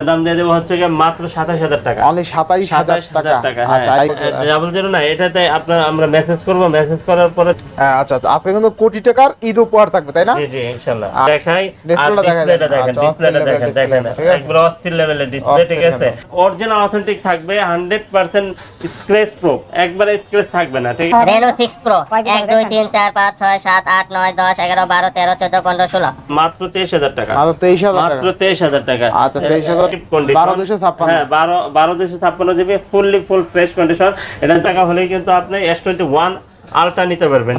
দাম দিয়ে দেবো হচ্ছে মাত্র সাতাশ হাজার টাকা। অনলি সাতাইশ হাজার টাকা। টাকা হ্যাঁ আচ্ছা ডাবল জিরো না এটাতে আপনার আমরা মেসেজ করব মেসেজ করার পরে হ্যাঁ, আচ্ছা আচ্ছা আজকে কিন্তু কোটি টাকার ঈদ উপহার থাকবে তাই না? জি জি ইনশাআল্লাহ দেখাই ডিসপ্লেটা দেখাই ডিসপ্লেটা দেন। দেখেন আচ্ছা, ডিসপ্লেটা দেখেন দেখেন display, ঠিক আছে? একবার অস্থির লেভেলের ডিসপ্লে ঠিক আছে? অরিজিনাল অথেন্টিক থাকবে 100% স্ক্র্যাচ প্রুফ একবারে স্ক্র্যাচ থাকবে না ঠিক আছে? রেনো সিক্স প্রো এক দুই তিন চার পাঁচ ছয় সাত আট নয় দশ এগারো বারো তেরো চোদ্দ পনেরো ষোলো। মাত্র 23000 টাকা। মাত্র তেইশ হাজার মাত্র টাকা। তেইশ হাজার টাকা। আচ্ছা, 23,000 হ্যাঁ বারো বারো দুশো ছাপ্পান্ন GB fully full fresh condition এটা টাকা হলেই কিন্তু আপনি এস টোয়েন্টি ওয়ান আলটা নিতে পারবেন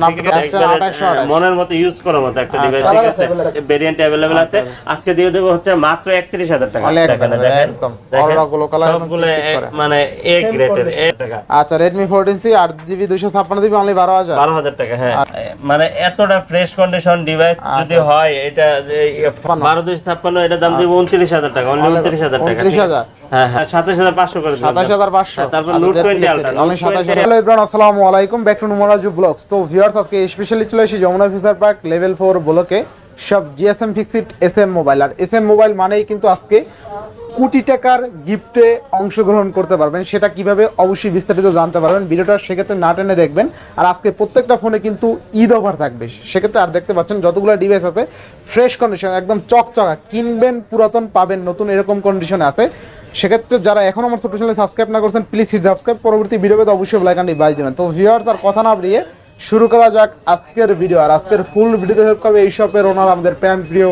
মনের মতো ইউজ করার মতো একটা ডিভাইস ঠিক আছে? ভেরিয়েন্ট अवेलेबल আছে। আজকে দিয়ে দেব হচ্ছে মাত্র 31000 টাকা। দেখেন সবগুলো কালার সবগুলো মানে এ গ্রেডের এ টাকা। আচ্ছা Redmi 14C 8GB 256 দিবি অনলি 12000 12000 টাকা হ্যাঁ। মানে এতটা ফ্রেশ কন্ডিশন ডিভাইস যদি হয় এটা 12256 এটা দাম দিব 29000 টাকা অনলি 29000 টাকা 29000 আসসালামু আলাইকুম। Back to Numraju vlogs. তো ভিউয়ার্স আজকে স্পেশালি চলে এসেছি Jamuna future park level four ব্লকে সব GSM fixed S M mobile আর এস এম মোবাইল মানেই কিন্তু আজকে কোটি টাকার গিফটে অংশগ্রহণ করতে পারবেন। সেটা কীভাবে অবশ্যই বিস্তারিত জানতে পারবেন। ভিডিওটা সেক্ষেত্রে না টেনে দেখবেন। আর আজকে প্রত্যেকটা ফোনে কিন্তু ঈদ অফার থাকবে। সেক্ষেত্রে আর দেখতে পাচ্ছেন যতগুলো ডিভাইস আছে ফ্রেশ কন্ডিশন একদম চকচকা, কিনবেন পুরাতন, পাবেন নতুন, এরকম কন্ডিশনে আছে। সেক্ষেত্রে যারা এখন আমার ছোট চ্যানেলে সাবস্ক্রাইব না করছেন প্লিজ সাবস্ক্রাইব পরবর্তী ভিডিও পেতে অবশ্যই লাইক অ্যান্ড বাজ দেবেন। তো ভিউয়ার্স আর কথা না বাড়িয়ে শুরু করা যাক আজকের ভিডিও আর আজকের ফুল ভিডিওতে হেল্প করবে এই শপের ওনার আমাদের প্যান প্রিয়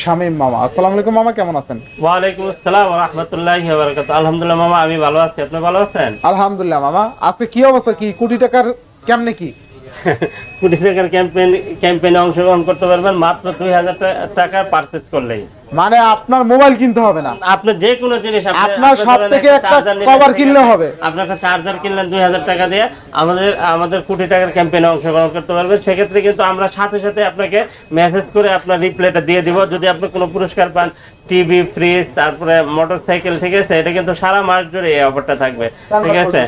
শামীম মামা। আসসালামু আলাইকুম মামা কেমন আছেন? ওয়ালাইকুম আসসালাম ওয়া রাহমাতুল্লাহি ওয়া বারাকাতুহু। আলহামদুলিল্লাহ মামা আমি ভালো আছি। আপনি ভালো আছেন? আলহামদুলিল্লাহ মামা আজকে কি অবস্থা কি? কোটি টাকার কেমনে কি? কোটি টাকার ক্যাম্পেইন ক্যাম্পেইনে অংশগ্রহণ করতে পারবেন মাত্র দুই হাজার টাকা পারচেজ করলেই। মানে আপনার মোবাইল কিনতে হবে না। আপনি যে কোনো জিনিস আপনার সব থেকে একটা নিলেন, কিনলে হবে। আপনি একটা চার্জার কিনলেন দুই হাজার টাকা দিয়ে আমাদের আমাদের কোটি টাকার ক্যাম্পেইনে অংশগ্রহণ করতে পারবেন। সেক্ষেত্রে কিন্তু আমরা সাথে সাথে আপনাকে মেসেজ করে আপনার রিপ্লাইটা দিয়ে দিব। যদি আপনি কোনো পুরস্কার পান টিভি ফ্রিজ তারপরে মোটর সাইকেল ঠিক আছে? এটা কিন্তু সারা মাস জুড়ে এই অফারটা থাকবে। ঠিক আছে?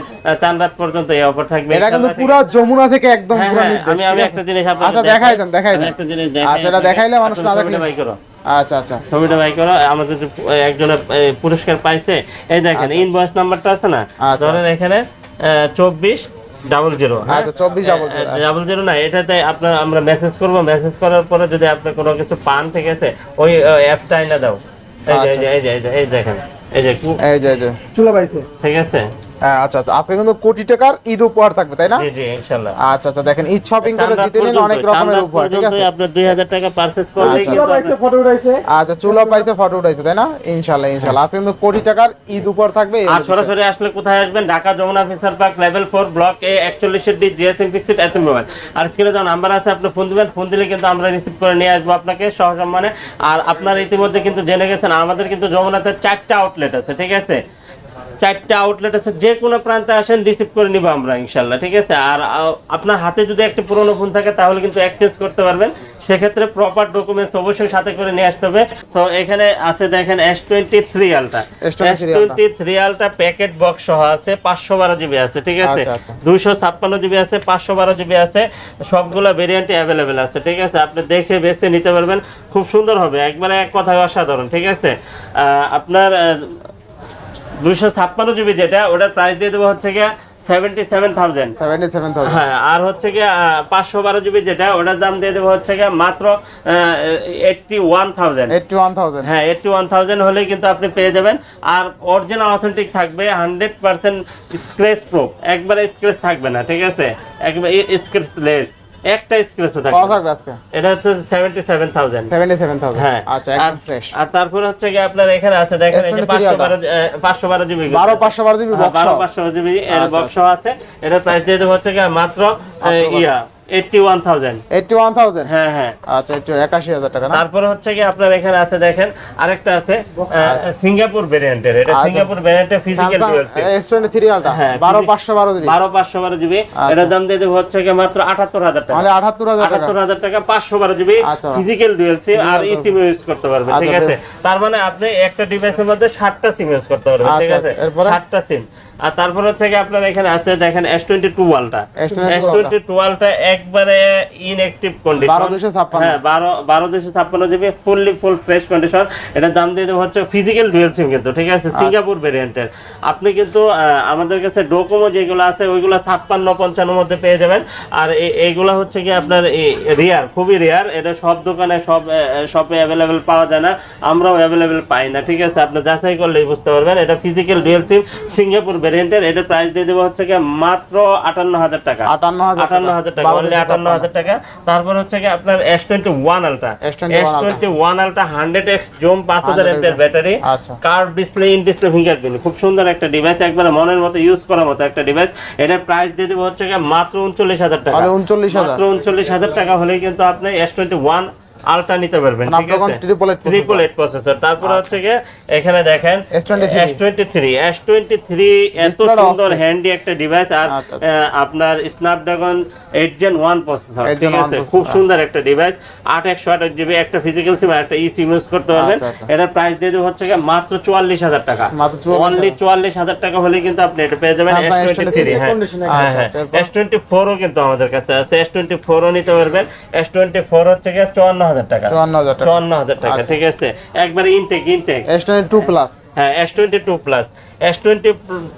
চান রাত পর্যন্ত এই অফার থাকবে। এটা কিন্তু পুরো যমুনা থেকে একদম হ্যাঁ, পুরো হ্যাঁ, আমি আমি একটা জিনিস আপনাকে আচ্ছা দেখাই দেন দেখাই দেন। একটা জিনিস দেখাই আচ্ছা এটা দেখাইলে মানুষ না দেখলে বাই করো। আচ্ছা আচ্ছা। ছবিটা বাই করো আমাদের যে একজনের পুরস্কার পাইছে। এই দেখেন ইনভয়েস নাম্বারটা আছে না? আচ্ছা। ধরেন এখানে চব্বিশ ডাবল জিরো আচ্ছা, 24 double ডাবল জিরো না এটাতে আপনার আমরা মেসেজ করব মেসেজ করার পরে যদি আপনি কোনো কিছু পান ঠিক আছে ওই অ্যাপটা এনে দাও। এই যে, এই যে, এই যে, এই দেখেন এই যে এই যে এই যে। ঠিক আছে? আচ্ছা আচ্ছা। আজকে কিন্তু কোটি টাকার ঈদ উপহার থাকবে তাই না? জি জি ইনশাআল্লাহ। আচ্ছা আচ্ছা দেখেন ঈদ শপিং করে জিতে নিন অনেক রকমের উপহার ঠিক আছে? পর্যন্তই আপনার 2000 টাকা পারচেজ করলে আচ্ছা। আচ্ছা চুলা পাইছে ফটো উঠাইছে তাই না? আজকে কিন্তু কোটি টাকার ঈদ উপহার থাকবে আর সরাসরি আসলে কোথায় আসবেন? Dhaka Jamuna future park level four block A একচল্লিশের D GSM fixed S mobile আর স্ক্রিনে যখন নাম্বার আছে আপনি ফোন দিবেন। ফোন দিলে কিন্তু আমরা রিসিভ করে নিয়ে আসব আপনাকে সহসম্মানে। আর আপনারা ইতিমধ্যে কিন্তু জেনে গেছেন আমাদের কিন্তু যমুনাতে চারটা আউটলেট আছে ঠিক আছে? চারটা আউটলেট আছে যে কোনো প্রান্তে আসেন রিসিভ করে নিব আমরা ইনশাল্লাহ ঠিক আছে? আর আপনার হাতে যদি একটা পুরনো ফোন থাকে তাহলে কিন্তু এক্সচেঞ্জ করতে পারবেন। সেক্ষেত্রে প্রপার ডকুমেন্টস অবশ্যই সাথে করে নিয়ে আসতে হবে। তো এখানে আছে দেখেন S twenty three ultra S twenty three ultra packet box সহ আছে পাঁচশো বারো জিবি আছে ঠিক আছে? আচ্ছা, আচ্ছা। দুইশো ছাপ্পান্ন জিবি আছে পাঁচশো বারো জিবি আছে সবগুলো ভেরিয়েন্টই অ্যাভেলেবেল আছে ঠিক আছে? আপনি দেখে বেছে নিতে পারবেন। খুব সুন্দর হবে একবারে এক কথায় অসাধারণ ঠিক আছে? আহ, আপনার দুইশো ছাপ্পান্ন জিবি যেটা ওটার প্রাইস দিয়ে দেবো হচ্ছে গিয়ে সেভেন্টি সেভেন থাউজেন্ড 77,000 হ্যাঁ আর হচ্ছে গিয়ে পাঁচশো বারো জিবি যেটা ওটার দাম দিয়ে দেবো হচ্ছে গিয়ে মাত্র এইটটি ওয়ান থাউজেন্ড 81,000 হ্যাঁ এইটটি ওয়ান থাউজেন্ড হলেই কিন্তু আপনি পেয়ে যাবেন। আর অরিজিনাল অথেন্টিক থাকবে হান্ড্রেড পার্সেন্ট স্ক্রেচ প্রুফ একবারে স্ক্রেচ থাকবে না ঠিক আছে? একবার স্ক্রেচ লেস একটা স্ক্র্যাচও থাকবে কত থাকবে আজকে? এটা হচ্ছে সেভেন্টি সেভেন থাউজেন্ড 77,000 হ্যাঁ। আচ্ছা আর- একদম ফ্রেশ আর তারপরে হচ্ছে কি আপনার এখানে আছে দেখেন এই যে S23 পাঁচশো বারো পাঁচশো বারো জিবি 12 512 জিবি হ্যাঁ, বক্স বারো পাঁচশো জিবি এর আচ্ছা, বক্স আছে। এটা প্রাইস দিয়ে দেব হচ্ছে গিয়ে মাত্র ইয়া এইটটি ওয়ান থাউজেন্ড 81,000 হ্যাঁ হ্যাঁ। আচ্ছা টাকা তারপরে হচ্ছে কি আপনার এখানে আছে দেখেন আরেকটা আছে সিঙ্গাপুর ভ্যারিয়েন্টের এটা। সিঙ্গাপুর ভ্যারিয়েন্টের ফিজিক্যাল Samsung S23 আলটা হ্যাঁ, 12 physic- 512 জিবি বারো পাঁচশো বারো জিবি। এটার দাম দিয়ে হচ্ছে গিয়ে মাত্র আটাত্তর হাজার টাকা। মানে 78000 টাকা। আটাত্তর হাজার টাকা পাঁচশো বারো জিবি আচ্ছা। ফিজিক্যাল ডুয়েল সিম আর ই সিম ইউজ করতে পারবেন আচ্ছা, ঠিক আছে? তার মানে আপনি একটা ডিভাইসের মধ্যে ষাটটা সিম ইউজ করতে পারবেন ঠিক আছে? এরপরে? ষাটটা সিম আর তারপর হচ্ছে কি আপনার এখানে আছে দেখেন এস টোয়েন্টি টু ওয়ালটা S22 এস টোয়েন্টি টু ওয়ালটা একবারে ইনঅ্যাক্টিভ কন্ডিশন 1256 হ্যাঁ বারো বারো দুশো ছাপ্পান্ন GB fully full fresh condition এটার দাম দিয়ে দেবো হচ্ছে ফিজিক্যাল ডুয়েল সিম কিন্তু ঠিক আছে? আচ্ছা। সিঙ্গাপুর ভেরিয়েন্টের আপনি কিন্তু আমাদের কাছে ডোকোমো যেগুলো আছে ওইগুলো ছাপ্পান্ন পঞ্চান্ন মধ্যে পেয়ে যাবেন। আর এই- এইগুলো হচ্ছে কি আপনার রিয়ার খুবই রিয়ার এটা সব দোকানে সব শপে অ্যাভেলেবেল পাওয়া যায় না। আমরাও অ্যাভেলেবেল পাই না ঠিক আছে? আপনি যাচাই করলেই বুঝতে পারবেন। এটা ফিজিক্যাল ডুয়েল সিম সিঙ্গাপুর ভেরিয়েন্টের এটার প্রাইস দিয়ে দেবো হচ্ছে কি মাত্র আটান্ন হাজার টাকা। 58,000 আটান্ন হাজার টাকা অনলি আটান্ন হাজার টাকা। তারপর হচ্ছে কি আপনার S twenty one ultra S21 S twenty one ultra hundred X zoom পাঁচ হাজার এমপের battery. Curve display in display fingerprint খুব সুন্দর একটা ডিভাইস একবারে মনের মতো ইউজ করার মতো একটা ডিভাইস এটার প্রাইস দিয়ে দেবো হচ্ছে কি মাত্র উনচল্লিশ হাজার টাকা। 39,000 মাত্র উনচল্লিশ হাজার টাকা হলেই কিন্তু আপনি এস টোয়েন্টি ওয়ান আলটা নিতে পারবেন ঠিক আছে। ট্রিপল এইট প্রসেসর তারপরে হচ্ছে কি এখানে দেখেন S23 S twenty three S twenty three এত সুন্দর হ্যান্ডি একটা ডিভাইস আর আচ্ছা, আপনার Snapdragon eight gen one processor ঠিক আছে? খুব হ্যাঁ। সুন্দর একটা ডিভাইস আট একশো আঠাশ জিবি একটা ফিজিক্যাল সিম আর একটা ই সিম ইউজ করতে পারবেন। আচ্ছা, আচ্ছা। এটার প্রাইস দিয়ে দেবো হচ্ছে মাত্র চুয়াল্লিশ হাজার টাকা। মাত্র 44,000 চুয়াল্লিশ হাজার টাকা হলে কিন্তু আপনি এটা পেয়ে যাবেন এস টোয়েন্টি থ্রি S23 হ্যাঁ। আচ্ছা, আচ্ছা, এরপর? এস টোয়েন্টি ফোরও কিন্তু আমাদের কাছে আছে। এস টোয়েন্টি ফোরও নিতে পারবেন। এস টোয়েন্টি ফোর হচ্ছে গিয়ে চুয়ান্ন হাজার টাকা। 54,000 টাকা। চুয়ান্ন হাজার টাকা আচ্ছা। ঠিক আছে? একবারে ইনটেক ইনটেক S22 প্লাস হ্যাঁ S twenty two plus S twenty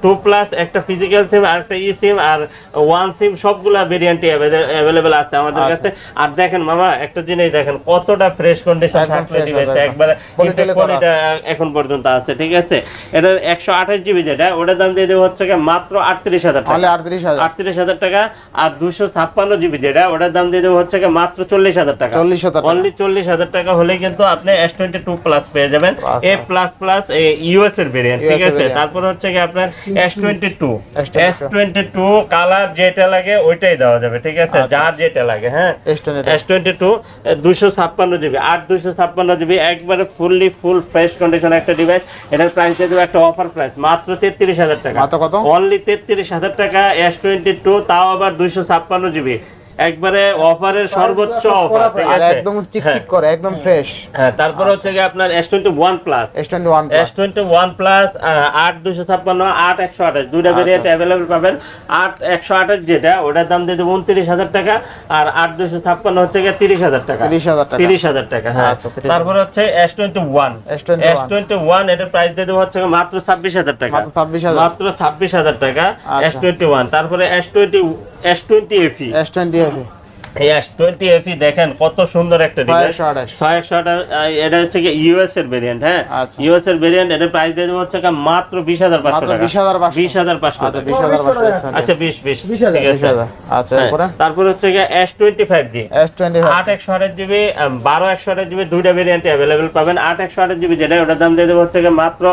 two plus একটা ফিজিক্যাল সিম আর একটা ই সিম আর ওয়ান সিম সবগুলা ভেরিয়েন্টই অ্যাভেলেবেল আছে আমাদের আচ্ছা। কাছে। আর দেখেন মামা একটা জিনিস দেখেন কতটা ফ্রেশ কন্ডিশন থাকলে একবারে কোয়ালিটা এখন পর্যন্ত আছে ঠিক আছে? এটার একশো আঠাশ জিবি যেটা ওটার দাম দিয়ে দেবো হচ্ছে মাত্র আটত্রিশ হাজার টাকা। আটত্রিশ হাজার। টাকা আর দুশো ছাপ্পান্ন জিবি যেটা ওটার দাম দিয়ে দেবো হচ্ছে মাত্র চল্লিশ হাজার টাকা। 40,000 টাকা। অনলি চল্লিশ হাজার টাকা হলে কিন্তু আপনি এস টোয়েন্টি টু প্লাস পেয়ে যাবেন। এ প্লাস প্লাস ইউএস এর ভেরিয়েন্ট ঠিক আছে? variant। তারপর হচ্ছে কি আপনার S twenty two S22 S twenty two colour যেটা লাগে ওইটাই দেওয়া যাবে ঠিক আছে? আচ্ছা। যার যেটা লাগে হ্যাঁ? S22 এস টোয়েন্টি টু দুশো ছাপ্পান্ন জিবি আট দুশো ছাপ্পান্ন জিবি একবারে ফুললি ফুল ফ্রেশ কন্ডিশন একটা ডিভাইস এটার প্রাইস দিয়ে দেবো একটা অফার প্রাইস মাত্র তেত্রিশ হাজার টাকা। মাত্র কত? অনলি তেত্রিশ হাজার টাকা এস টোয়েন্টি টু তাও আবার দুইশো ছাপ্পান্ন জিবি একবারে অফারের সর্বোচ্চ অফার ঠিক আছে? একদম চিকচিক হ্যাঁ। করে একদম ফ্রেশ হ্যাঁ তারপর হচ্ছে কি আপনার S twenty one plus S21 S plus twenty one plus আট দুশো ছাপ্পান্ন আট একশো আঠাশ। দুইটা আচ্ছা, ভেরিয়েন্ট আচ্ছা। অ্যাভেলেবেল পাবেন। আট একশো আঠাশ যেটা ওটার দাম দিয়ে দেবো উনত্রিশ হাজার টাকা। আর আট দুশো ছাপ্পান্ন হচ্ছে গিয়ে তিরিশ হাজার টাকা। 30,000 টাকা। তিরিশ হাজার টাকা হ্যাঁ। আচ্ছা, 30,000 তারপর হচ্ছে S twenty one S21 S twenty one এটার প্রাইস দিয়ে দেবো হচ্ছে মাত্র ছাব্বিশ হাজার টাকা। মাত্র 26,000 মাত্র ছাব্বিশ হাজার টাকা আচ্ছা। এস টোয়েন্টি ওয়ান তারপরে S twenty S twenty FE S20 FE এই এস টোয়েন্টি এফি দেখেন কত সুন্দর একটা ডিভাইস 628 ছয় একশো এটা হচ্ছে কি ইউএস এর ভেরিয়েন্ট হ্যাঁ? আচ্ছা। ইউএস এর ভেরিয়েন্ট এটার প্রাইস দিয়ে দেবো হচ্ছে কি মাত্র বিশ হাজার পাঁচশো মাত্র টাকা। 20,500 বিশ হাজার পাঁচশো আচ্ছা টাকা। 20500 আচ্ছা বিশ বিশ। ঠিক আছে। আচ্ছা হ্যাঁ, তারপর হচ্ছে কি S twenty five G S25 আট একশো আঠাশ জিবি বারো একশো আঠাশ জিবি দুইটা ভেরিয়েন্টে অ্যাভেলেবেল পাবেন। আট একশো আঠাশ জিবি যেটা ওটার দাম দিয়ে দেবো হচ্ছে গিয়ে মাত্র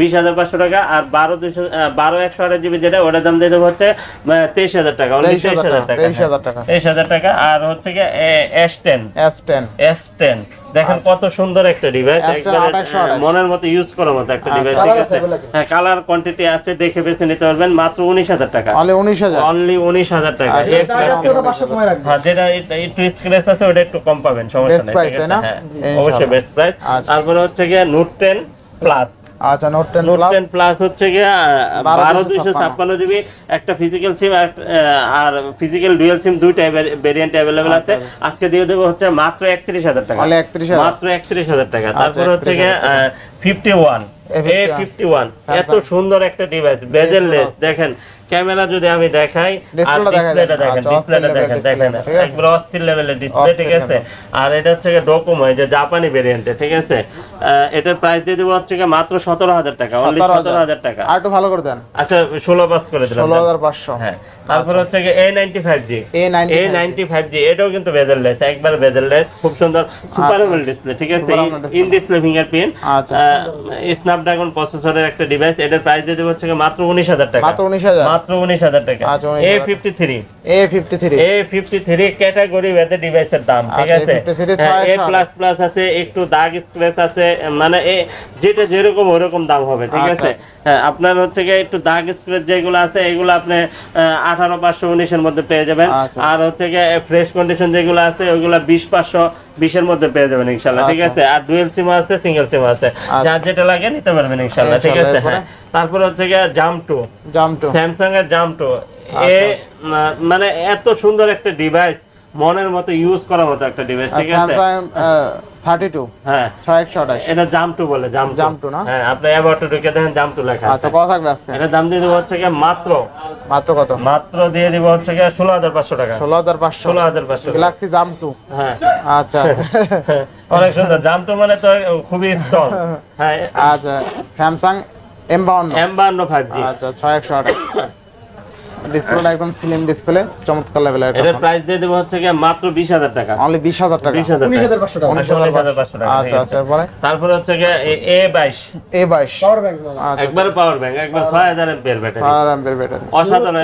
বিশ হাজার পাঁচশো টাকা। আর বারো দুশো বারো একশো আঠাশ জিবি যেটা ওটার দাম দিয়ে দেবো হচ্ছে তেইশ হাজার টাকা। Only 23,000 23,000 টাকা। 23,000 টাকা। তেইশ হাজার টাকা। আর হচ্ছে গিয়ে এস টেন S10 দেখেন কত সুন্দর একটা ডিভাইস একবারে মনের মতো ইউজ করার মতো একটা আচ্ছা। ডিভাইস ঠিক আছে হ্যাঁ কালার কোয়ান্টিটি আছে দেখে বেছে নিতে পারবেন মাত্র উনিশ হাজার টাকা। তাহলে 19000 অনলি উনিশ হাজার টাকা। আচ্ছা। হ্যাঁ যেটা একটু স্ক্র্যাচ আছে ওটা একটু কম পাবেন সমস্যা নেই? হ্যাঁ অবশ্যই বেস্ট প্রাইস আচ্ছা। তারপরে হচ্ছে গিয়ে নোট টেন প্লাস আচ্ছা note 10 note plus ten plus হচ্ছে কি বারো 1256 দুইশো ছাপ্পান্ন। জিবি একটা ফিজিক্যাল সিম আর ফিজিক্যাল ডুয়াল সিম দুইটা ভেরিয়েন্ট अवेलेबल আছে। আজকে দিয়ে দেবো হচ্ছে মাত্র একত্রিশ হাজার টাকা। মানে 31,000 মাত্র একত্রিশ হাজার টাকা। তারপর হচ্ছে 31,000 ওয়ান এ A51 ফিফটি ওয়ান এত সুন্দর একটা ডিভাইস বেজেললেস দেখেন। ক্যামেরা যদি আমি দেখাই আর ডিসপ্লেটা দেখেন আচ্ছা, ডিসপ্লেটা দেখেন দেখেন। display, একবার অস্থির লেভেলের ডিসপ্লে ঠিক আছে? আর এটা হচ্ছে ডোকোমো এই যে জাপানি ভেরিয়েন্টে ঠিক আছে? এটার প্রাইস দিয়ে দেবো হচ্ছে মাত্র সতেরো হাজার টাকা অনলি সতেরো হাজার। টাকা। আর একটু ভালো করে দেন। আচ্ছা ষোলো পাস করে দিলাম 16500 হ্যাঁ তারপর হচ্ছে গিয়ে A ninety five G A ninety five G এটাও কিন্তু বেজেললেস একবার বেজেললেস খুব সুন্দর সুপার আচ্ছা। ডিসপ্লে ঠিক আছে। ইন ডিসপ্লে ফিঙ্গারপ্রিন্ট আচ্ছা। স্ন্যাপড্রাগন প্রসেসরের একটা ডিভাইস এটার প্রাইস দিয়ে দেবো হচ্ছে মাত্র উনিশ হাজার টাকা। মাত্র 19000 মাত্র উনিশ হাজার। টাকা। A 19,000 fifty three A53 A fifty three category ভেদে ডিভাইসের দাম ঠিক আচ্ছা, আছে A53 হ্যাঁ, এ প্লাস প্লাস আছে একটু দাগ স্ক্র্যাচ আছে মানে এ যেটা যেরকম ওরকম দাম হবে ঠিক আচ্ছা, আছে? হ্যাঁ আপনার হচ্ছে গিয়ে একটু দাগ স্ক্র্যাচ যেগুলো আছে এগুলো আপনি আঠারো পাঁচশো উনিশের মধ্যে পেয়ে যাবেন। আচ্ছা। আর হচ্ছে গিয়ে ফ্রেশ কন্ডিশন যেগুলো আছে ওইগুলো বিশ পাঁচশো বিশের মধ্যে পেয়ে যাবেন ইনশাল্লাহ ঠিক আচ্ছা। আছে? আর ডুয়েল সিম আছে সিঙ্গেল সিম আছে। যার যেটা লাগে নিতে পারবেন ইনশাল্লাহ ঠিক আছে? হ্যাঁ। তারপর হচ্ছে গিয়ে জাম টু জাম টু স্যামসাং এর জাম টু এ আচ্ছা। মানে এত সুন্দর একটা ডিভাইস মনের মতো ইউজ করার মতো একটা ডিভাইস ঠিক আছে? 32 হ্যাঁ। 6128 এটা জামটু বলে জাম জামটু না? হ্যাঁ, আচ্ছা কত থাকবে আজকে? দিয়ে দেব হচ্ছে কি মাত্র। মাত্র কত? মাত্র দিয়ে দেব হচ্ছে কি 16500 টাকা। 16500 16500 গ্যালাক্সি হ্যাঁ। আচ্ছা, আচ্ছা। অনেক সুন্দর। জামটু মানে তো খুবই স্ট্রং হ্যাঁ। আচ্ছা স্যামসাং M52 M52 5G আচ্ছা 6128 ডিসপ্লে একদম স্লিম ডিসপ্লে চমৎকার লেভেলের এটা প্রাইস দিয়ে দেব হচ্ছে কি মাত্র 20000 টাকা। অনলি 20000 টাকা? 29500 টাকা। 19500 টাকা। আচ্ছা আচ্ছা পরে তারপরে হচ্ছে কি A22 A22 পাওয়ার ব্যাংক একবার পাওয়ার ব্যাংক একবার 6000 এমপিআর ব্যাটারি 6000 এমপিআর ব্যাটারি অসাধারণ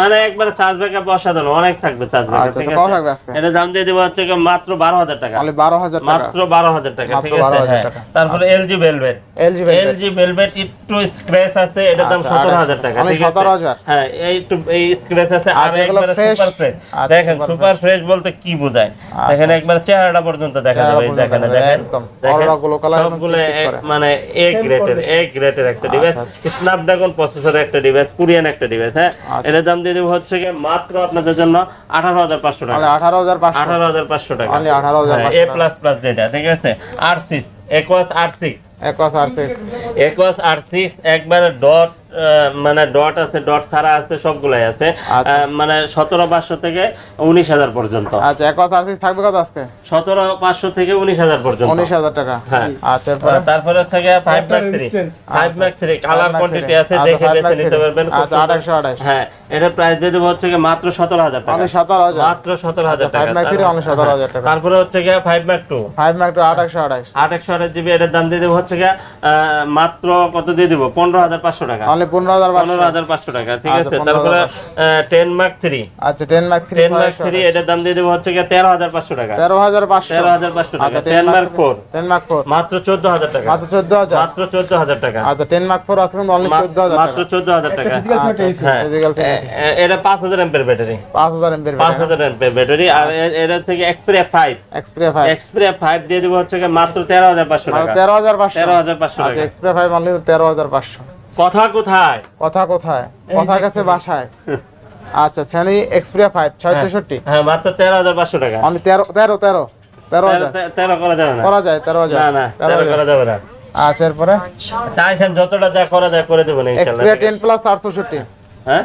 মানে একবার চার্জ ব্যাকআপ অসাধারণ অনেক থাকবে চার্জ ব্যাকআপ ঠিক আছে? এটা দাম দিয়ে দেব হচ্ছে কি মাত্র 12000 টাকা। অনলি 12000 টাকা। মাত্র 12000 টাকা ঠিক আছে? হ্যাঁ। তারপরে LG Velvet LG Velvet একটু স্ক্র্যাচ আছে এটা দাম 17000 টাকা ঠিক আছে? 17000 হ্যাঁ একটু স্ক্র্যাচ আছে আর আচ্ছা, এগুলো একবারে fresh? সুপার ফ্রেশ আচ্ছা, দেখেন সুপার ফ্রেশ বলতে কি বোঝায়? আচ্ছা, দেখেন একবার চেহারাটা পর্যন্ত দেখা যাবে দেখেন দেখেন। সবগুলো। মানে এ এ একটা ডিভাইস স্ন্যাপড্রাগন প্রসেসরের একটা ডিভাইস কোরিয়ান একটা ডিভাইস হ্যাঁ। এটার দাম দিয়ে দেবো হচ্ছে গিয়ে মাত্র আপনাদের জন্য আঠারো হাজার পাঁচশো টাকা। অনলি আঠারো হাজার পাঁচশো। আঠারো হাজার পাঁচশো টাকা। 18,500 এ প্লাস প্লাস যেটা ঠিক আছে? আর সিক্স একোয়াস আর সিক্স একশ R six Aquos R six একবারে ডট মানে ডট আছে ডট ছাড়া আছে সবগুলাই আছে। আচ্ছা। আহ, মানে সতেরো পাঁচশো থেকে উনিশ হাজার পর্যন্ত। আচ্ছা একশ আর সিক্স থাকবে কত আজকে? সতেরো পাঁচশো থেকে উনিশ হাজার পর্যন্ত। উনিশ হাজার টাকা। হ্যাঁ। আচ্ছা তারপরে হচ্ছে গিয়ে five Mark three five Mark three colour quantity আছে দেখে বেছে নিতে পারবেন আচ্ছা আঠাশশো আঠাশ। হ্যাঁ এটার প্রাইস দিয়ে দেবো হচ্ছে গিয়ে মাত্র সতেরো হাজার টাকা। সতেরো হাজার। মাত্র সতেরো হাজার টাকা 5 Mac three only 17,000 টাকা। তারপরে হচ্ছে গিয়ে five Mark two five Mark two আঠাশশো আঠাশ। আঠাশ জিবি এটার দাম দিয়ে দেবো হচ্ছে গিয়ে মাত্র কত দিয়ে দেবো? পনেরো হাজার পাঁচশো টাকা। পনেরো হাজার পনেরো পাঁচশো হাজার পাঁচশো টাকা ঠিক আচ্ছা, আছে? তারপরে টেন মার্ক থ্রি আচ্ছা ten three ten Mark three এটার দাম দিয়ে দেবো হচ্ছে গিয়ে তেরো হাজার পাঁচশো টাকা। তেরো হাজার পাঁচশো। তেরো হাজার পাঁচশো টাকা। আচ্ছা ten Mark four ten Mark four মাত্র চোদ্দ হাজার টাকা। মাত্র চোদ্দ হাজার। মাত্র চোদ্দ হাজার টাকা। আচ্ছা টেন মার্ক ফোর আছে কিন্তু অনলি চোদ্দ হাজার মাত্র চোদ্দ হাজার টাকা। আচ্ছা, হ্যাঁ। এটা পাঁচ হাজার এমপের ব্যাটারি। পাঁচ হাজার এমপির পাঁচ হাজার এমপের ব্যাটারি। আর এটা থেকে Xperia five Xperia five Xperia five দিয়ে দেবো হচ্ছে গিয়ে মাত্র তেরো হাজার পাঁচশো টাকা। তেরো হাজার পাঁচশো। তেরো হাজার পাঁচশো আচ্ছা টাকা। এক্সপ্রিয়া ফাইভ অনলি তেরো হাজার পাঁচশো। কথা কোথায়? কথা কোথায়? কথা কাছে বাসায়। আচ্ছা শ্রেণি এক্সপ্রিয়া ফাইভ ছয় চৌষট্টি হ্যাঁ মাত্র তেরো হাজার পাঁচশো টাকা। অনলি তেরো তেরো তেরো। তেরো করা যাবে না? করা যায় তেরো হাজার। না না তেরো তেরো করা যাবে না। আচ্ছা এরপরে? চাইছেন যতটা যা করা যায় করে দেবো না এক্সপ্রিয়া টেন প্লাস চার চৌষট্টি হ্যাঁ?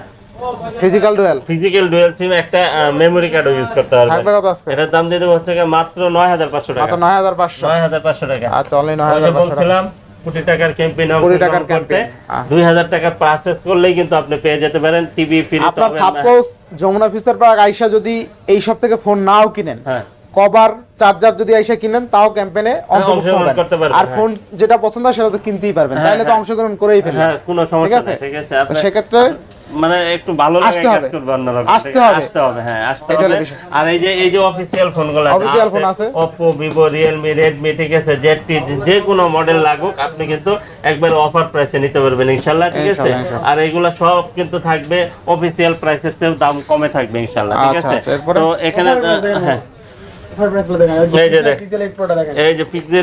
Physical dual physical dual SIM একটা মেমরি কার্ডও ইউজ করতে থাকবে পারবেন কত আজকে? এটার দাম দিয়ে দেবো হচ্ছে কি মাত্র নয় হাজার পাঁচশো টাকা। মাত্র নয় হাজার পাঁচশো। নয় হাজার পাঁচশো টাকা। আচ্ছা অনলি নয় ওই যে হাজার পাঁচশো টাকা। বলছিলাম কোটি টাকার ক্যাম্পেইন কোটি টাকার campaign, আহ। দুই হাজার টাকা পারচেস করলেই কিন্তু আপনি পেয়ে যেতে পারেন। টিভি ফ্রিজ আপনার সাপোজ যমুনা ফিসার পার্ক আইসা যদি এই সব থেকে ফোন নাও কিনেন হ্যাঁ। কভার চার্জার যদি আইসা কিনেন তাও ক্যাম্পেনে অংশগ্রহণ করতে পারবেন, আর হ্যাঁ। ফোন যেটা পছন্দ হয় সেটা তো কিনতেই পারবেন। হ্যাঁ, তাহলে তো হ্যাঁ। অংশগ্রহণ করেই ফেলবেন। হ্যাঁ কোনো সমস্যা নেই ঠিক আছে। আপনি সেক্ষেত্রে মানে একটু ভালো লাগে কাজ হবে। করবে অন্যরা আসতে হবে। আসতে হবে হ্যাঁ আসতে হবে। আর এই যে এই যে অফিসিয়াল ফোনগুলো Official phone আছে। Oppo Vivo Realme Redmi ঠিক আছে? ZT যে কোনো মডেল লাগুক আপনি কিন্তু একবার অফার প্রাইসে নিতে পারবেন ইনশাআল্লাহ ঠিক আছে। আর এগুলো সব কিন্তু থাকবে অফিসিয়াল প্রাইসের চেয়ে দাম কমে থাকবে ইনশাআল্লাহ ঠিক আচ্ছা, আছে? আচ্ছা, তো এখানে হ্যাঁ। এই যে এই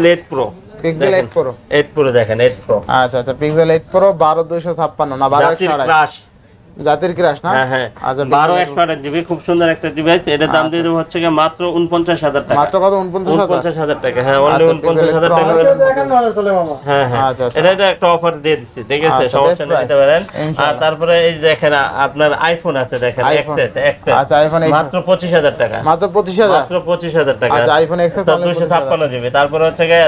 8 Pro Pixel eight Pro 8 Pro দেখেন 8 প্রো আচ্ছা আচ্ছা পিক্সেল এইট প্রো বারো দুইশো ছাপ্পান্ন না বারো জাতির একশো আড়াই। ক্রাশ জাতির ক্রাশ না? হ্যাঁ হ্যাঁ। আচ্ছা বারো একশো জিবি খুব সুন্দর একটা ডিভাইস এটার দাম দিয়ে হচ্ছে গিয়ে মাত্র উনপঞ্চাশ হাজার টাকা। মাত্র কত? উনপঞ্চাশ হাজার? উনপঞ্চাশ হাজার টাকা। হ্যাঁ অনলি আচ্ছা, উনপঞ্চাশ হাজার টাকা হ্যাঁ হ্যাঁ। আচ্ছা, আচ্ছা। এটা এটা একটা অফার দিয়ে দিচ্ছি ঠিক আছে? আচ্ছা, সমস্যা নেই নিতে পারেন। আর তারপরে এই দেখেন আপনার আইফোন আছে দেখেন এক্সেস এক্সেস আচ্ছা, XS মাত্র পঁচিশ হাজার টাকা। মাত্র পঁচিশ হাজার? মাত্র পঁচিশ হাজার টাকা। আচ্ছা, iPhone XS দুশো ছাপ্পান্ন জিবি। তারপরে হচ্ছে গিয়ে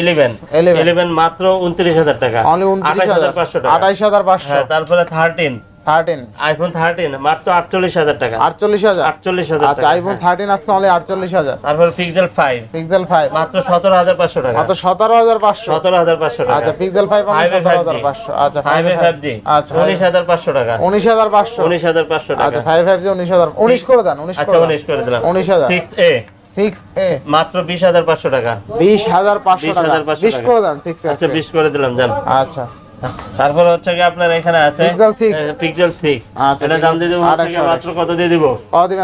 ইলেভেন ইলেভেন মাত্র উনত্রিশ হাজার টাকা। অনলি উনত্রিশ আঠাশ হাজার হাজার পাঁচশো টাকা। আঠাইশ হাজার পাঁচশো। হ্যাঁ তারপরে থার্টিন থার্টিন। আইফোন থার্টিন মাত্র আটচল্লিশ হাজার টাকা। আটচল্লিশ হাজার। আটচল্লিশ হাজার আচ্ছা আইফোন। থার্টিন আজকে অনলি আটচল্লিশ হাজার। তারপর পিক্সেল ফাইভ পিক্সেল ফাইভ মাত্র সতেরো হাজার পাঁচশো টাকা। মাত্র সতেরো হাজার পাঁচশো। সতেরো হাজার পাঁচশো টাকা। আচ্ছা পিক্সেল ফাইভ ফাইভ সতেরো হাজার পাঁচশো। আচ্ছা ফাইভ ফাইভ জি আচ্ছা উনিশ হাজার পাঁচশো টাকা। উনিশ হাজার পাঁচশো। উনিশ হাজার পাঁচশো টাকা। আচ্ছা ফাইভ ফাইভ জি উনিশ হাজার। উনিশ করে দেন উনিশ আচ্ছা উনিশ করে দিলাম। উনিশ হাজার। সিক্স এ মাত্র বিশ হাজার পাঁচশো টাকা। বিশ হাজার পাঁচশো টাকা। 20,500 বিশ। করে দেন আচ্ছা বিশ করে দিলাম জান। আচ্ছা। তারপর হচ্ছে কি আপনার এখানে আছে পিক্সেল 6 পিক্সেল 6 এটা দাম দিয়ে দেব মাত্র কত দিয়ে দিব?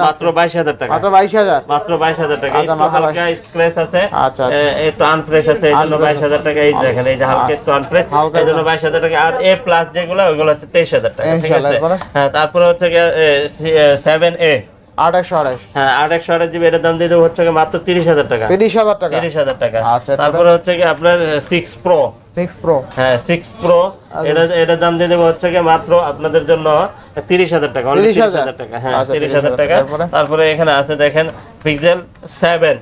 মাত্র 22000 টাকা। মাত্র 22000 মাত্র 22000 টাকা। একটু হালকা স্ক্র্যাচ আছে। আচ্ছা আচ্ছা। একটু আনফ্রেশ আছে এই জন্য 22000 টাকা এই দেখেন এই যে হালকা একটু আনফ্রেশ এই জন্য 22000 টাকা। আর এ প্লাস যেগুলো ওগুলো হচ্ছে 23000 টাকা ঠিক আছে? হ্যাঁ তারপর হচ্ছে কি 7A তারপরে আপনাদের জন্য তিরিশ হাজার টাকা তিরিশ হাজার। টাকা। হ্যাঁ, তারপরে? এখানে আছে দেখেন পিক্সেল সেভেন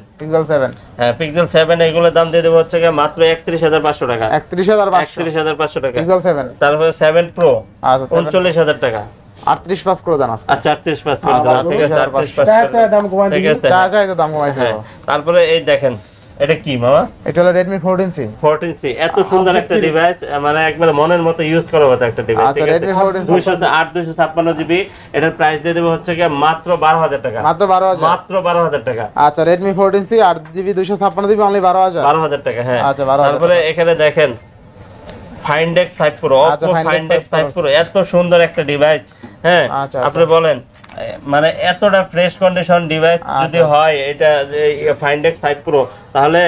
সেভেন হ্যাঁ পিক্সেল সেভেন এগুলোর দাম দিয়ে দেবো হচ্ছে গিয়ে মাত্র একত্রিশ হাজার পাঁচশো টাকা। একত্রিশ হাজার একত্রিশ হাজার পাঁচশো টাকা। পিক্সেল সেভেন তারপরে সেভেন প্রো উনচল্লিশ হাজার টাকা। আটত্রিশ পাস করে দেন আজকে। আচ্ছা আটত্রিশ পাঁচ করে আচ্ছা, দাও ঠিক আছে আটত্রিশ পাঁচ চার করে দাম কমাই আছে। চা তো দাম কমাইতে হ্যাঁ হবে। তারপরে এই দেখেন এটা কি মামা? এটা হলো সি ফোরটিন সি এত সুন্দর একটা ডিভাইস মানে একবার মনের মতো ইউজ করার মতো একটা ডিভাইস আচ্ছা, ঠিক আছে? Redmi 14 দুইশো আট দুইশো ছাপ্পান্ন জিবি এটার প্রাইস দিয়ে দেবো হচ্ছে গিয়ে মাত্র বারো হাজার টাকা। মাত্র বারো হাজার। মাত্র বারো হাজার টাকা। আচ্ছা রেডমি ফোরটিন সি আট জিবি দুশো ছাপ্পান্ন জিবি অনলি বারো হাজার। বারো হাজার টাকা হ্যাঁ। আচ্ছা, 12,000 তারপরে এখানে দেখেন ফাইন্ডেক্স ফাইভ প্রো আচ্ছা, Oppo Find X Find X 5 five Pro এত সুন্দর একটা ডিভাইস হ্যাঁ আচ্ছা, আপনি বলেন মানে এতটা ফ্রেশ কন্ডিশন ডিভাইস আচ্ছা। যদি হয় এটা ফাইন্ডেক্স ফাইভ প্রো তাহলে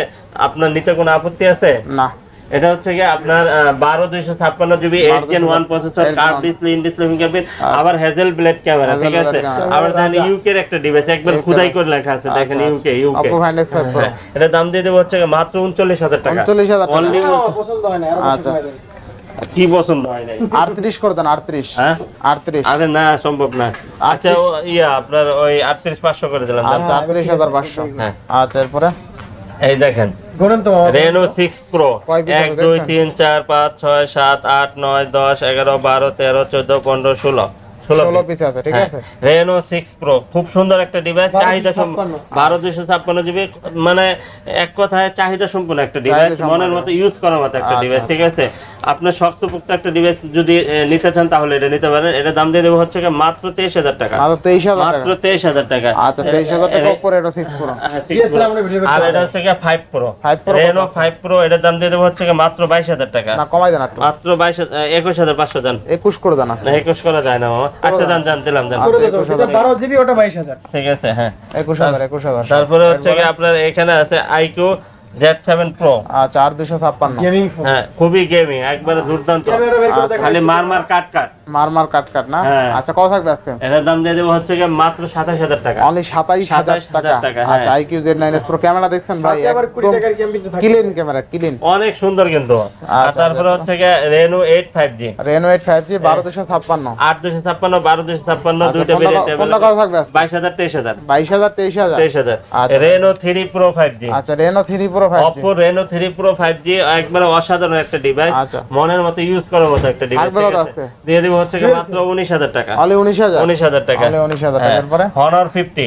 আপনার নিতে কোনো আপত্তি আছে? না। এটা হচ্ছে কি আপনার বারো দুইশো ছাপ্পান্ন GB eight Gen one processor 8 curve display in display fingerprint আবার হেজেল ব্লেড ক্যামেরা ঠিক আছে? আবার দেখেন ইউকে এর একটা ডিভাইস একবার খুদাই করে লেখা আছে দেখেন আচ্ছা, ইউকে ইউকে প্রো এটা দাম দিয়ে দেবো হচ্ছে মাত্র উনচল্লিশ হাজার টাকা। উনচল্লিশ হাজার পছন্দ হয় না আচ্ছা। কি পছন্দ হয় নাই? আটত্রিশ করে দেন আটত্রিশ। হ্যাঁ? আটত্রিশ। আরে না সম্ভব না। আচ্ছা ইয়া আপনার ওই আটত্রিশ পাঁচশো করে দিলাম। আচ্ছা আটত্রিশ হাজার পাঁচশো। হ্যাঁ। আচ্ছা এরপরে? এই দেখেন। গুণন তো। রেনো সিক্স প্রো কয় piece এক আছে দুই দেখছেন? তিন চার পাঁচ ছয় সাত আট নয় দশ এগারো বারো তেরো চোদ্দ পনেরো ষোলো ষোলো ষোলো পিস আছে ঠিক হ্যাঁ, আছে? রেনো সিক্স প্রো খুব সুন্দর একটা ডিভাইস চাহিদা বারো দুশো ছাপ্পান্ন জিবি মানে এক কথায় চাহিদা সম্পূর্ণ একটা ডিভাইস মনের মতো ইউজ করার মতো একটা আচ্ছা, ডিভাইস ঠিক আছে? আপনার শক্তপোক্ত একটা ডিভাইস যদি নিতে চান তাহলে এটা নিতে পারেন। এটা দাম দিয়ে দেবো হচ্ছে মাত্র তেইশ হাজার টাকা। মাত্র তেইশ হাজার টাকা। তেইশ হাজার টাকা। আচ্ছা তেইশ হাজার টাকা উপরে এটা সিক্স প্রো হ্যাঁ, আর এটা হচ্ছে গিয়ে 5 Pro 5 Pro Reno কত? 5 Pro এটার দাম দিয়ে দেবো হচ্ছে গিয়ে মাত্র 22000 টাকা। কমাই দেন একটু। মাত্র 22 21500 দেন। একুশ করে দেন 21 করা যায় না মামা। আচ্ছা দেন দেন দিলাম দেন করে আচ্ছা, দাও, একুশ যেটা হাজার। বারো জিবি ওটা বাইশ হাজার। ঠিক আছে হ্যাঁ। 21000 21000 তারপরে হচ্ছে কি আপনার এখানে আছে IQ Z7 Pro আচ্ছা আট দুশো ছাপ্পান্ন। গেমিং ফোন হ্যাঁ খুবই গেমিং একবারে দুর্দান্ত। ক্যামেরা বের করে আচ্ছা, দেখা খালি মার মার কাট কাট। মার মার কাট কাট না? হ্যাঁ। আচ্ছা কত থাকবে আজকে? এটার দাম দিয়ে দেবো হচ্ছে গিয়ে মাত্র 27000 টাকা। অনলি 27,000 টাকা। হ্যাঁ। আচ্ছা IQ Z nine Pro camera দেখছেন ভাই একদম ক্লিন ক্যামেরা ক্লিন অনেক সুন্দর কিন্তু। আর আচ্ছা, তারপরে হচ্ছে গিয়ে Reno 8 5G Reno eight five G বারো দুশো ছাপ্পান্ন। আট দুশো ছাপ্পান্ন বারো ছাপ্পান্ন আচ্ছা, দুইটা ভেরিয়েন্ট কোনটা কত থাকবে আজকে? বাইশ হাজার তেইশ হাজার। বাইশ হাজার তেইশ হাজার। তেইশ হাজার। আচ্ছা। Reno three Pro Pro 5G Oppo Reno 3 Pro একবারে অসাধারণ একটা ডিভাইস মনের মতো ইউজ করার মতো একটা ডিভাইস দিয়ে দিব হচ্ছে মাত্র 19000 টাকা। আলে 19000 19000 টাকা। আলে 19000 টাকা। হ্যাঁ। এরপরে Honor 50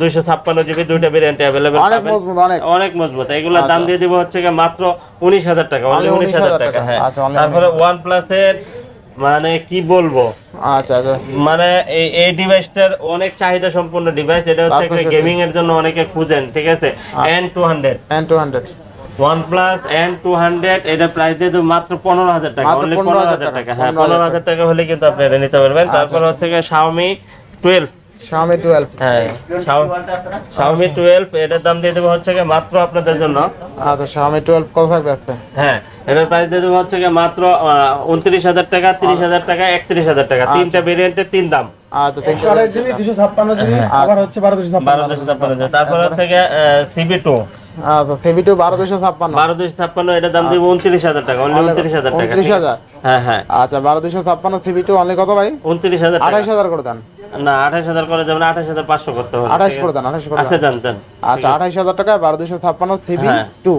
দুইশো ছাপ্পান্ন জিবি দুইটা ভেরিয়েন্ট অ্যাভেলেবেল অনেক মজবুত অনেক। অনেক মজবুত। এগুলোর দাম আচ্ছা। দিয়ে দিব হচ্ছে মাত্র উনিশ হাজার টাকা উনিশ হাজার 19,000 টাকা। হ্যাঁ। আচ্ছা, তারপরে ওয়ান প্লাসের মানে কি বলব? আচ্ছা আচ্ছা। মানে এই এই ডিভাইসটার অনেক চাহিদা সম্পূর্ণ ডিভাইস এটা হচ্ছে গেমিং এর জন্য অনেকে খুঁজেন ঠিক আছে? N two hundred N two hundred two hundred এটা প্রাইস দিয়ে মাত্র পনেরো হাজার টাকা মাত্র অনলি 15,000 পনেরো হাজার টাকা, হ্যাঁ 15,000 পনেরো হাজার টাকা হলে কিন্তু আপনি এটা নিতে পারবেন। আচ্ছা, তারপর হচ্ছে শাওমি টুয়েলভ Xiaomi 12 হ্যাঁ শাওমি টুয়েলভ এটার দাম দিয়ে দেবো হচ্ছে গিয়ে মাত্র আপনাদের জন্য। আচ্ছা Xiaomi 12 কত থাকবে আজকে? হ্যাঁ এটার প্রাইস দিয়ে দেবো হচ্ছে মাত্র উনত্রিশ হাজার টাকা তিরিশ হাজার টাকা একত্রিশ হাজার টাকা। তিনটা ভেরিয়েন্টের তিন দাম। আচ্ছা একশো আঠাশ জিবি দুশো ছাপ্পান্ন জিবি আবার হচ্ছে বারো দুশো ছাপ্পান্ন তারপর হচ্ছে গিয়ে সিবি আচ্ছা সিবি2 12256 বারো দুশো ছাপ্পান্ন এটার দাম দিব উনত্রিশ হাজার টাকা অনলি উনত্রিশ হাজার টাকা ঠিক আছে? 29000 হ্যাঁ হ্যাঁ। আচ্ছা 12256 সিবি2 অনলি কত ভাই? উনত্রিশ হাজার টাকা। 28000 করে দেন। না হাজার আঠাশ হাজার পাঁচশো করতে হবে। আঠাশ আঠাশ আচ্ছা জানতেন আচ্ছা আঠাশ হাজার টাকা বারো দুশো ছাপ্পান্ন সিভি হ্যাঁ। টু।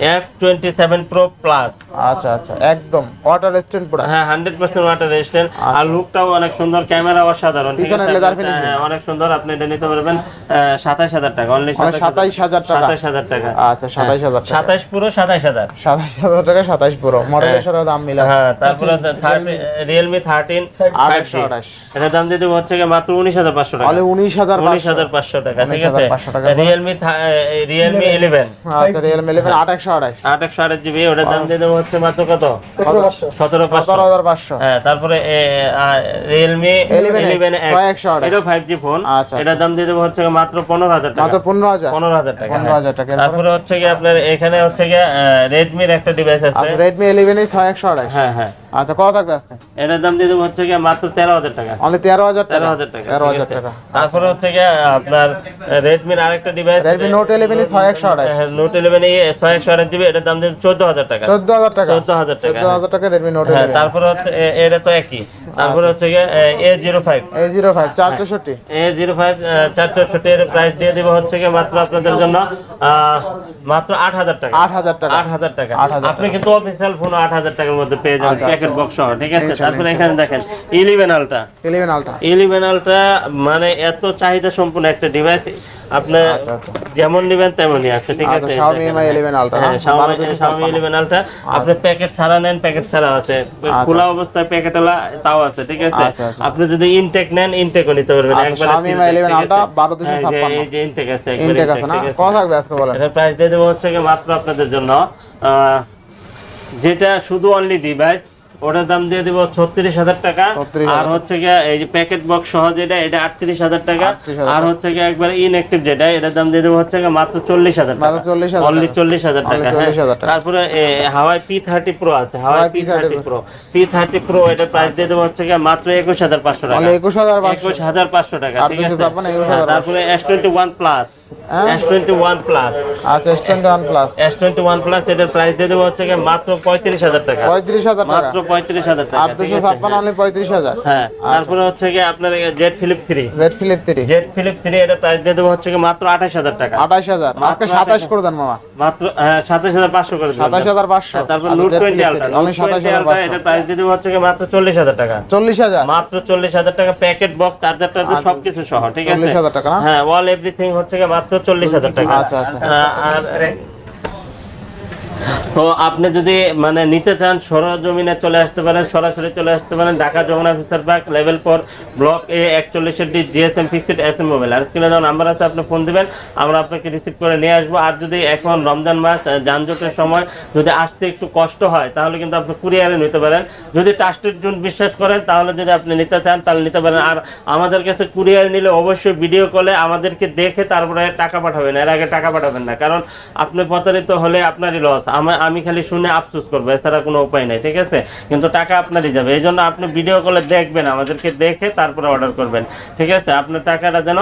F27 Pro Plus. আচ্ছা আচ্ছা একদম ওয়াটার রেজিস্ট্যান্ট পুরো হ্যাঁ 100% ওয়াটার রেজিস্ট্যান্ট আর লুকটাও অনেক সুন্দর ক্যামেরা অসাধারণ ঠিক আছে? লেদার ফিনিশিং হ্যাঁ অনেক সুন্দর আপনি এটা নিতে পারবেন 27000 টাকা অনলি 27000 টাকা। 27000 টাকা। আচ্ছা 27000 টাকা। হ্যাঁ, 27 পুরো 27000 27000 টাকা 27 পুরো। মডেলের সাথে দাম মিলে। হ্যাঁ তারপরে Realme 13 528 এটা দাম দিয়ে হচ্ছে কি মাত্র 19500 টাকা। তাহলে 19000 19500 টাকা ঠিক আছে? Realme Realme 11 আচ্ছা Realme 11 28 তারপরে হচ্ছে কি আপনার এখানে হচ্ছে কি রেডমির একটা ডিভাইস আছে। রেডমি ইলেভেন ছয় একশো আড়াইশ। হ্যাঁ হ্যাঁ। আচ্ছা কত থাকবে আজকে? এটার দাম দিয়ে দেবো হচ্ছে কি মাত্র তেরো হাজার টাকা। মানে তেরো হাজার তেরো হাজার টাকা তেরো হাজার টাকা। তারপরে হচ্ছে কি আপনার রেডমির আরেকটা ডিভাইস রেডমি নোট ইলেভেন ছয় একশো আড়াইশ। নোট ইলেভেন ছয় একশো আঠাশ জিবি এটার দাম দিয়ে চোদ্দ হাজার টাকা। চোদ্দ হাজার টাকা। চোদ্দ হাজার টাকা চোদ্দ হাজার টাকা রেডমি নোট হ্যাঁ তারপরে এটা তো একই। তারপরে আচ্ছা। হচ্ছে এ জিরো ফাইভ এই জিরো ফাইভ চার চৌষট্টি। এ জিরো ফাইভ চার এর প্রাইস দিয়ে দিব হচ্ছে গিয়ে মাত্র আপনাদের জন্য মাত্র আট হাজার টাকা। আট হাজার টাকা। আট হাজার টাকা। আপনি কিন্তু অফিসিয়াল ফোন আট হাজার টাকার মধ্যে পেয়ে যাবেন আচ্ছা, প্যাকেট বক্স সহ ঠিক আছে? তারপরে এখানে দেখেন ইলেভেন আলটা ইলেভেন আলট্রা ইলেভেন আলটা মানে এত চাহিদা সম্পূর্ণ একটা ডিভাইস আপনি আচ্ছা, আচ্ছা। যেমন নেবেন তেমনই আছে ঠিক আচ্ছা, আছে? Xiaomi Mi 11 Ultra, হ্যাঁ, হ্যাঁ? Xiaomi- Xiaomi 11 Ultra, আপনি প্যাকেট ছাড়া নেন প্যাকেট ছাড়া আছে। খোলা অবস্থায় প্যাকেট তাও আছে ঠিক আছে? আচ্ছা, আচ্ছা। আপনি যদি ইনটেক নেন ইনটেকও নিতে পারবেন। একবার একবারে Xiaomi seal Mi pack, 11 আলটা 12,256 হ্যাঁ, এই যে ইনটেক আছে ইনটেক আছে না? কত থাকবে আজকে বলেন? প্রাইস দিয়ে দেব হচ্ছে মাত্র আপনাদের জন্য যেটা শুধু অনলি ডিভাইস ওটার দাম দিয়ে দিব ছত্রিশ হাজার টাকা। আর হচ্ছে গিয়ে এই যে প্যাকেট বক্স সহ যেটা এটা আটত্রিশ হাজার টাকা। আর হচ্ছে গিয়ে একবার ইনঅ্যাক্টিভ যেটা এটার দাম দিয়ে দেবো হচ্ছে মাত্র চল্লিশ হাজার টাকা। অনলি চল্লিশ হাজার টাকা Only 40,000 টাকা। তারপরে হাওয়াই পি থার্টি প্রো আছে Huawei P thirty Pro P thirty Pro এটা প্রাইস দিয়ে দেবো হচ্ছে গিয়ে মাত্র একুশ হাজার পাঁচশো টাকা। একুশ হাজার পাঁচশো। টাকা ঠিক আছে? হ্যাঁ, তারপরে এস টোয়েন্টি ওয়ান প্লাস হ্যাঁ? এস টোয়েন্টি ওয়ান প্লাস আচ্ছা S twenty one plus S twenty one plus এটার প্রাইস দিয়ে দেবো হচ্ছে গিয়ে মাত্র পঁয়ত্রিশ হাজার টাকা। পঁয়ত্রিশ হাজার টাকা। মাত্র পঁয়ত্রিশ হাজার টাকা আর ঠিক দুশো আছে? ছাপ্পান্ন অনলি পঁয়ত্রিশ হাজার। হ্যাঁ তারপরে হচ্ছে গিয়ে আপনার Z Flip three red Flip three Z Flip এটা প্রাইস দিয়ে দেবো হচ্ছে মাত্র টাকা। আঠাশ হাজার। আজকে মাত্র সাতাশ 28 করে দেন মামা। মাত্র হ্যাঁ, করে হ্যাঁ, তারপর আচ্ছা, note Z twenty Flip ultra 30, only সাতাশ হাজার আলট্রা পাঁচশো। এটা প্রাইস দিয়ে দেবো হচ্ছে গিয়ে মাত্র চল্লিশ হাজার টাকা। চল্লিশ হাজার? মাত্র চল্লিশ হাজার টাকা প্যাকেট বক্স চার্জার টার্জার সবকিছু সহ ঠিক আছে? 40,000 টাকা না? হ্যাঁ অল এভরিথিং হচ্ছে মাত্র চল্লিশ হাজার টাকা আচ্ছা, আচ্ছা। আর তো আপনি যদি মানে নিতে চান, সরজমিনে চলে আসতে পারেন, সরাসরি চলে আসতে পারেন, Dhaka Jamuna future park level four block A একচল্লিশের D GSM fixed S M mobile আর স্ক্রিনে দেওয়া নাম্বার আছে, আপনি ফোন দিবেন, আমরা আপনাকে রিসিভ করে নিয়ে আসব। আর যদি এখন রমজান মাস যানজটের সময়, যদি আসতে একটু কষ্ট হয়, তাহলে কিন্তু আপনি কুরিয়ারে নিতে পারেন। যদি ট্রাস্টেড জুন বিশ্বাস করেন, তাহলে যদি আপনি নিতে চান, তাহলে নিতে পারেন। আর আমাদের কাছে কুরিয়ার নিলে অবশ্যই ভিডিও কলে আমাদেরকে দেখে তারপরে টাকা পাঠাবেন। এর আগে টাকা পাঠাবেন না, কারণ আপনি প্রতারিত হলে আপনারই লস আমি খালি শুনে আফসোস করব, এছাড়া কোনো উপায় নাই, ঠিক আছে? কিন্তু টাকা আপনারই যাবে, এই জন্য আপনি ভিডিও কলে দেখবেন, আমাদেরকে দেখে তারপরে অর্ডার করবেন, ঠিক আছে? আপনার টাকাটা যেন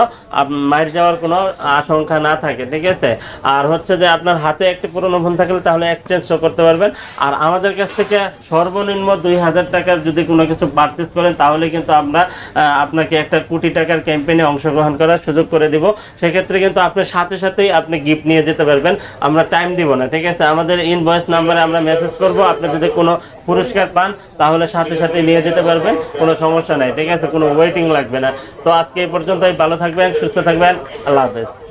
মার যাওয়ার কোনো আশঙ্কা না থাকে, ঠিক আছে? আর হচ্ছে যে আপনার হাতে একটি পুরনো ফোন থাকলে তাহলে এক্সচেঞ্জও করতে পারবেন, আর আমাদের কাছ থেকে সর্বনিম্ন দুই হাজার টাকার যদি কোনো কিছু পারচেস করেন, তাহলে কিন্তু আমরা আপনাকে একটা কোটি টাকার ক্যাম্পেইনে অংশগ্রহণ করার সুযোগ করে দিব। সেক্ষেত্রে কিন্তু আপনি সাথে সাথেই আপনি গিফট নিয়ে যেতে পারবেন, আমরা টাইম দিব না, ঠিক আছে? আমাদের ইনভয়েস নাম্বারে আমরা মেসেজ করব। আপনি যদি কোনো পুরস্কার পান, তাহলে সাথে সাথে নিয়ে যেতে পারবেন। কোনো সমস্যা নাই, ঠিক আছে? কোনো ওয়েটিং লাগবে না। তো আজকে এই পর্যন্তই। ভালো থাকবেন, সুস্থ থাকবেন। আল্লাহ হাফেজ।